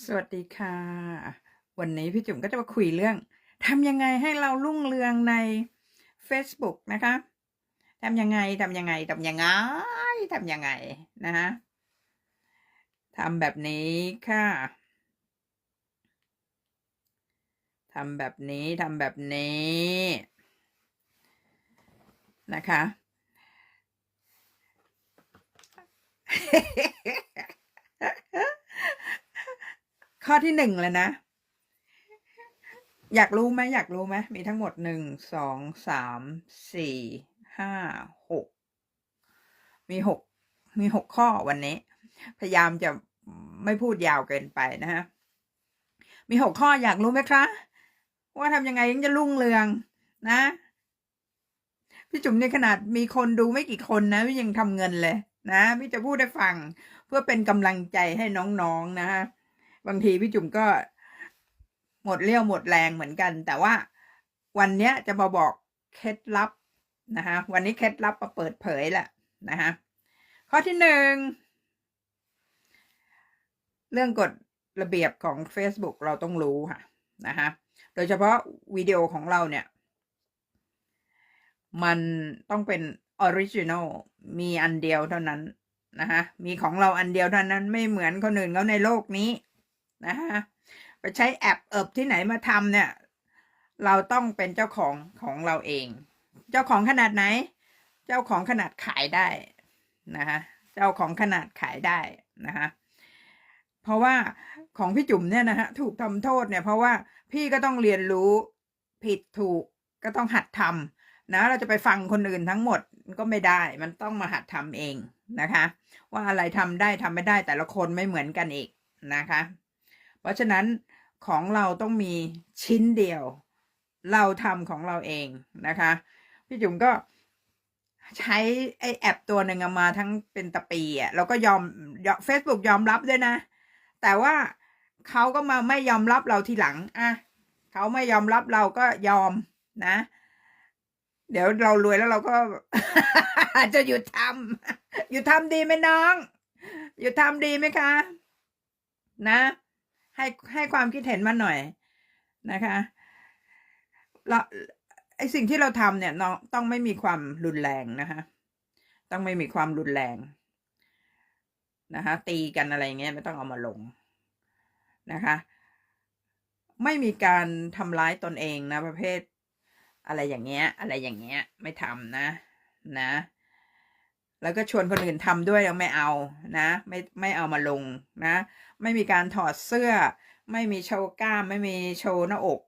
สวัสดีค่ะ วันนี้พี่จุ๋มก็จะมาคุยเรื่องทำยังไงให้เรารุ่งเรืองใน Facebook นะคะทำยังไงทำยังไงทำยังไงทำยังไงนะฮะทำแบบนี้ค่ะทำแบบนี้ทำแบบนี้นะคะ ข้อที่หนึ่งเลยนะ อยากรู้ไหมอยากรู้ไหมมีทั้งหมดหนึ่งสองสามสี่ห้าหกมีหกมีหกข้อวันนี้ พยายามจะไม่พูดยาวเกินไปนะฮะมีหกข้ออยากรู้ไหมคะว่าทำยังไงยังจะรุ่งเรืองนะ พี่จุ๋มในขนาดมีคนดูไม่กี่คนนะพี่ยังทำเงินเลยนะพี่จะพูดให้ฟังเพื่อเป็นกำลังใจให้น้องๆนนะฮะ บางทีพี่จุ๋มก็หมดเรี่ยวหมดแรงเหมือนกัน แต่ว่าวันเนี้ยจะมาบอกเคล็ดลับนะคะวันนี้เคล็ดลับมาเปิดเผยแหละนะคะข้อที่หนึ่งเรื่องกฎระเบียบของ Facebook เราต้องรู้ค่ะนะคะโดยเฉพาะวิดีโอของเราเนี่ย มันต้องเป็นออริจินอลมีอันเดียวเท่านั้นนะคะมีของเราอันเดียวเท่านั้นไม่เหมือนคนอื่นเขาในโลกนี้ นะคะไปใช้แอปเอิบที่ไหนมาทำเนี่ย เราต้องเป็นเจ้าของของเราเอง เจ้าของขนาดไหน เจ้าของขนาดขายได้นะคะเจ้าของขนาดขายได้นะคะเพราะว่าของพี่จุ๋มเนี่ยนะฮะถูกทำโทษเนี่ยเพราะว่าพี่ก็ต้องเรียนรู้ผิดถูกก็ต้องหัดทำนะเราจะไปฟังคนอื่นทั้งหมดก็ไม่ได้ มันต้องมาหัดทำเองนะคะ ว่าอะไรทำได้ทำไม่ได้แต่ละคนไม่เหมือนกันอีกนะคะ เพราะฉะนั้นของเราต้องมีชิ้นเดียว เราทำของเราเองนะคะ พี่จุ๋มก็ใช้ไอแอปตัวหนึ่งมาทั้งเป็นตะปีอะเราก็ยอมเฟซบุ๊กยอมรับด้วยนะ แต่ว่าเขาก็มาไม่ยอมรับเราทีหลังอะเขาไม่ยอมรับเราก็ยอมนะ เดี๋ยวเรารวยแล้วเราก็ จะหยุดทำหยุดทำดีไหมน้อง หยุดทำดีไหมคะ นะ ให้ให้ความคิดเห็นมาหน่อยนะคะเราไอสิ่งที่เราทำเนี่ยน้องต้องไม่มีความรุนแรงนะคะ ต้องไม่มีความรุนแรงนะคะ ตีกันอะไรเงี้ยไม่ต้องเอามาลงนะคะ ไม่มีการทำร้ายตนเองนะประเภทอะไรอย่างเงี้ย อะไรอย่างเงี้ย ไม่ทำนะ นะ แล้วก็ชวนคนอื่นทำด้วยยังไม่เอานะ ไม่ไม่เอามาลงนะ ไม่มีการถอดเสื้อ ไม่มีโชว์กล้ามไม่มีโชว์หน้าอก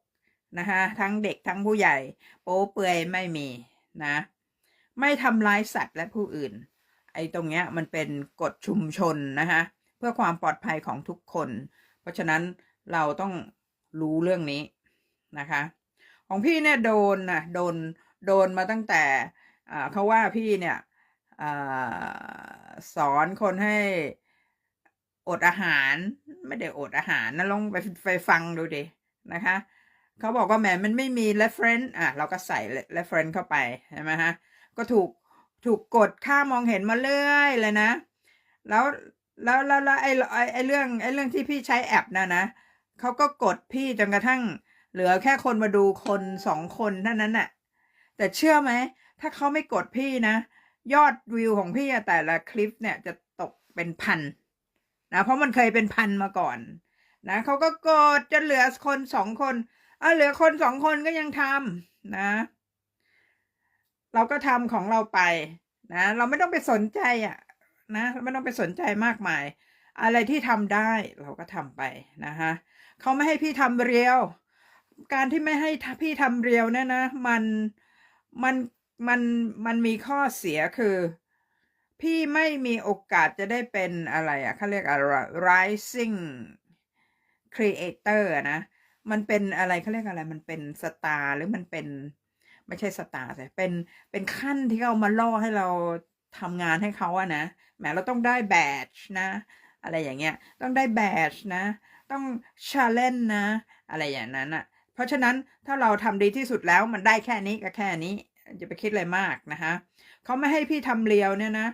นะคะทั้งเด็กทั้งผู้ใหญ่โป๊เปือยไม่มีนะ ไม่ทำร้ายสัตว์และผู้อื่น ไอ้ตรงเนี้ยมันเป็นกฎชุมชนนะคะเพื่อความปลอดภัยของทุกคน เพราะฉะนั้นเราต้องรู้เรื่องนี้นะคะ ของพี่เนี่ยโดนนะโดนโดนมาตั้งแต่เขาว่าพี่เนี่ย อสอนคนให้อดอาหาร ไม่ได้อดอาหารนะลองไปไปฟังดูดินะคะเขาบอกว่าแหมมันไม่มี reference อะเราก็ใส่ reference เข้าไปใช่ไหมฮะก็ถูกถูกกดค่ามองเห็นมาเรื่อยเลยนะ แล้วแล้วแล้วแล้วไอ้ไอ้เรื่องไอ้เรื่องที่พี่ใช้แอปนะนะเขาก็กดพี่จนกระทั่ง เหลือแค่คนมาดูคนสองคนเท่านั้นน่ะ แต่เชื่อไหม ถ้าเขาไม่กดพี่นะ ยอดวิวของพี่แต่ละคลิปเนี่ยจะตกเป็นพันนะเพราะมันเคยเป็นพันมาก่อนนะเขาก็กดจนเหลือคนสองคนอะเหลือคนสองคนก็ยังทำนะ เราก็ทำของเราไปนะ เราไม่ต้องไปสนใจอะนะไม่ต้องไปสนใจมากมาย อะไรที่ทำได้เราก็ทำไปนะคะเขาไม่ให้พี่ทำเรียว การที่ไม่ให้พี่ทำเรียวเนี่ยนะ มันมัน มันมันมีข้อเสียคือ พี่ไม่มีโอกาสจะได้เป็นอะไรอะเขาเรียกอะไร rising creator นะ มันเป็นอะไรเขาเรียกอะไร มันเป็นสตาร์หรือมันเป็น ไม่ใช่สตาร์แต่เป็นเป็นขั้นที่เขามาล่อให้เราทำงานให้เขาอะนะแหมเราต้องได้แบชนะ อะไรอย่างเงี้ย ต้องได้แบชนะ ต้องชาเลนนะ อะไรอย่างนั้นอะเพราะฉะนั้นถ้าเราทำดีที่สุดแล้วมันได้แค่นี้ก็แค่นี้ จะไปคิดอะไรมากนะคะเขาไม่ให้พี่ทำเลียวเนี่ยนะ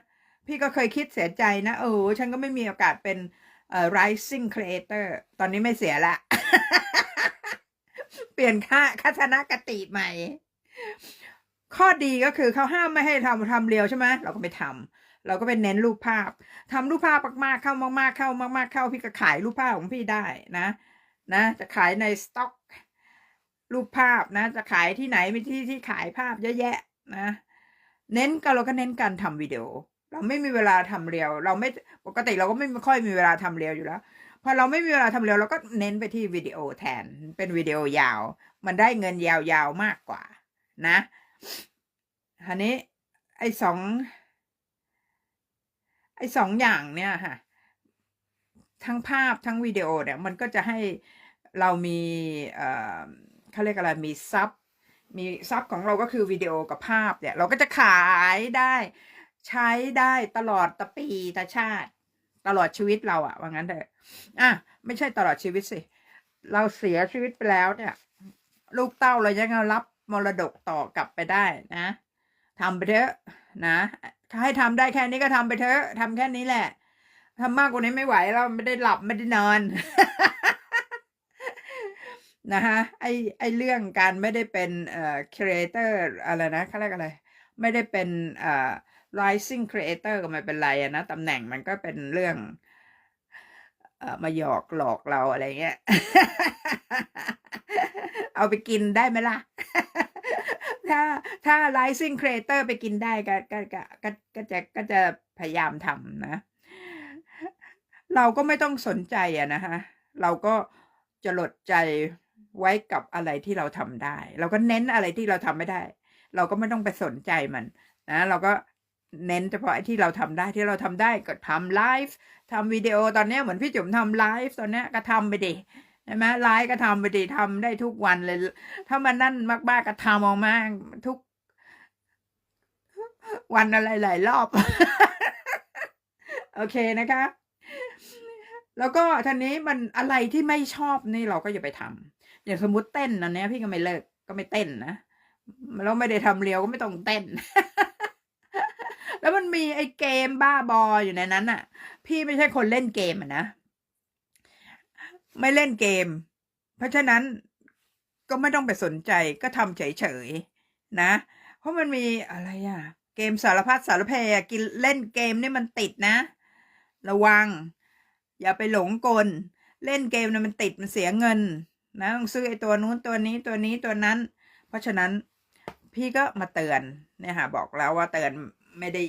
พี่ก็เคยคิดเสียใจนะเออฉันก็ไม่มีโอกาสเป็นเอ่อ rising creator ตอนนี้ไม่เสียละ เปลี่ยนค่าคัศนคติใหม่ ข้อดีก็คือเขาห้ามไม่ให้ทำทำเรียวใช่ไหมเราก็ไปทำเราก็ไปเน้นรูปภาพทำรูปภาพมากๆเข้ามากๆเข้ามากๆเข้าพี่ก็ขายรูปภาพของพี่ได้นะ นะ จะขายในสต็อก รูปภาพนะ จะขายที่ไหนมีที่ที่ขายภาพเยอะแยะนะเน้นกันเราก็เน้นการทำวิดีโอ เราไม่มีเวลาทำเรียว เราไม่ปกติเราก็ไม่ค่อยมีเวลาทำเรียวอยู่แล้วพอเราไม่มีเวลาทำเรียวเราก็เน้นไปที่วิดีโอแทนเป็นวิดีโอยาว มันได้เงินยาวๆมากกว่า นะอันนี้ ไอ้สองไอ้สองอย่างเนี่ยค่ะ ทั้งภาพทั้งวิดีโอเนี่ย มันก็จะให้เรามีเอ่อ เขาเรียกอะไรมีซับมีซับของเราก็คือวิดีโอกับภาพเนี่ย เราก็จะขายได้ ใช้ได้ตลอดตะปีตะชาติ ตลอดชีวิตเราอะว่างั้นเถอะอะไม่ใช่ตลอดชีวิตสิ เราเสียชีวิตไปแล้วเนี่ย ลูกเต้าเรายังรับมรดกต่อกลับไปได้นะทำไปเถอะนะให้ทำได้แค่นี้ก็ทำไปเถอะทำแค่นี้แหละทำมากกว่านี้ไม่ไหวเราไม่ได้หลับไม่ได้นอน นะคะไอไอเรื่องการไม่ได้เป็นเอ่อ creator อร์อะไรนะเขาเรียกอะไร ไม่ได้เป็นเอ่อ rising creator ก็ไม่เป็นไรนะตำแหน่งมันก็เป็นเรื่องเอ่อมาหยอกหลอกเราอะไรเงี้ย เอาไปกินได้ไหมล่ะ ถ้าถ้า rising creator ไปกินได้ก็ก็ก็ก็ก็จะก็จะพยายามทำนะ เราก็ไม่ต้องสนใจอะนะคะ เราก็จะหลดใจ ไว้กับอะไรที่เราทำได้ เราก็เน้นอะไรที่เราทำไม่ได้ เราก็ไม่ต้องไปสนใจมันนะเราก็เน้นเฉพาะที่เราทำได้ที่เราทำได้ก็ทำไลฟ์ทำวิดีโอตอนนี้เหมือนพี่จุ๋มทำไลฟ์ตอนนี้ก็ทำไปดิใช่ไหมไลฟ์ก็ทำไปดิทำได้ทุกวันเลย ถ้ามันนั่นมากๆก็ทำออกมาทุก วันอะไรหลายรอบ โอเคนะคะ แล้วก็ทีนี้มันอะไรที่ไม่ชอบนี่เราก็อย่าไปทำ อย่างสมมุติเต้นอันนี้พี่ก็ไม่เลิกก็ไม่เต้นนะแล้วไม่ได้ทำเรียวก็ไม่ต้องเต้น แล้วมันมีไอ้เกมบ้าบออยู่ในนั้นอะ พี่ไม่ใช่คนเล่นเกมอะนะไม่เล่นเกม เพราะฉะนั้นก็ไม่ต้องไปสนใจก็ทำเฉยๆนะ เพราะมันมีอะไรอะ เกมสารพัดสารเพอะกินเล่นเกมนี่มันติดนะ ระวัง อย่าไปหลงกล เล่นเกมนะมันติดมันเสียเงิน นะต้องซื้อไอ้ตัวนู้นตัวนี้ตัวนี้ตัวนั้น เพราะฉะนั้นพี่ก็มาเตือนเนี่ยค่ะบอกแล้วว่าเตือนไม่ได้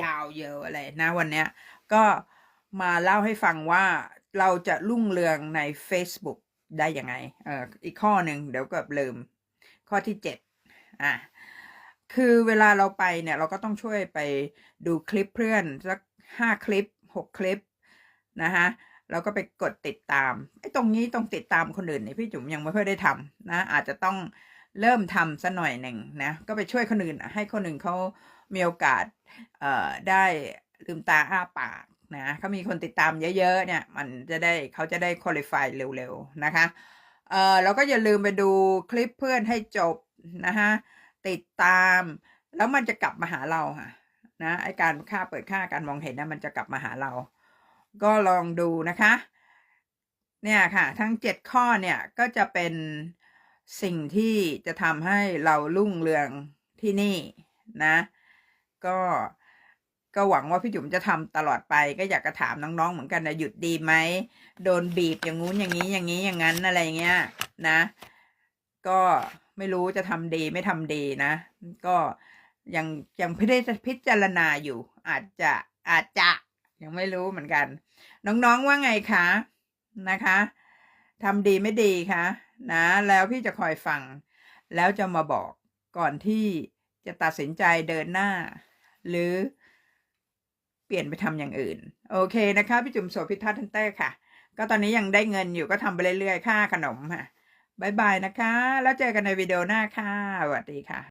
ยาวเยอะอะไรนะวันเนี้ยก็มาเล่าให้ฟังว่าเราจะรุ่งเรืองใน Facebook ได้ยังไงเอออีกข้อหนึ่งเดี๋ยวเกือบลืม ข้อที่เจ็ดอะคือเวลาเราไปเนี่ยเราก็ต้องช่วยไปดูคลิปเพื่อนสักห้าคลิปหกคลิปนะคะ แล้วก็ไปกดติดตามไอ้ตรงนี้ต้องติดตามคนอื่นเนี่ยพี่จุ๋มยังไม่ค่อยได้ทำนะ อาจจะต้องเริ่มทำสัหน่อยหนึ่งนะก็ไปช่วยคนอื่นให้คนอื่นเขามีโอกาสเอ่อได้ลืมตาอ้าปากนะเขามีคนติดตามเยอะ ๆ เนี่ย มันจะได้เขาจะได้คุริฟายเร็ว ๆ นะคะเอ่อเราก็อย่าลืมไปดูคลิปเพื่อนให้จบนะคะติดตาม แล้วมันจะกลับมาหาเราค่ะนะไอการค่าเปิดค่าการมองเห็นนะมันจะกลับมาหาเรา ก็ลองดูนะคะ เนี่ยค่ะ ทั้งเจ็ดข้อเนี่ยก็จะเป็นสิ่งที่จะทำให้เรารุ่งเรืองที่นี่นะ ก็ก็หวังว่าพี่จุ๋มจะทำตลอดไปก็อยากจะถามน้องๆเหมือนกันนะหยุดดีไหมโดนบีบอย่างงู้นอย่างนี้อย่างนี้อย่างนั้นอะไรเงี้ยนะ ก็ไม่รู้จะทำดีไม่ทำดีนะ ก็ยังยังพิจารณาอยู่ อาจจะอาจจะ ยังไม่รู้เหมือนกัน น้องๆว่าไงคะนะคะทำดีไม่ดีคะนะ แล้วพี่จะคอยฟัง แล้วจะมาบอกก่อนที่จะตัดสินใจเดินหน้า หรือเปลี่ยนไปทำอย่างอื่น โอเคนะคะ พี่จุ๋มโสพิทัศน์ทันเตอร์ค่ะ ก็ตอนนี้ยังได้เงินอยู่ก็ทำไปเรื่อยๆ ค่าขนมค่ะบายบายนะคะ แล้วเจอกันในวิดีโอหน้าค่ะสวัสดีค่ะ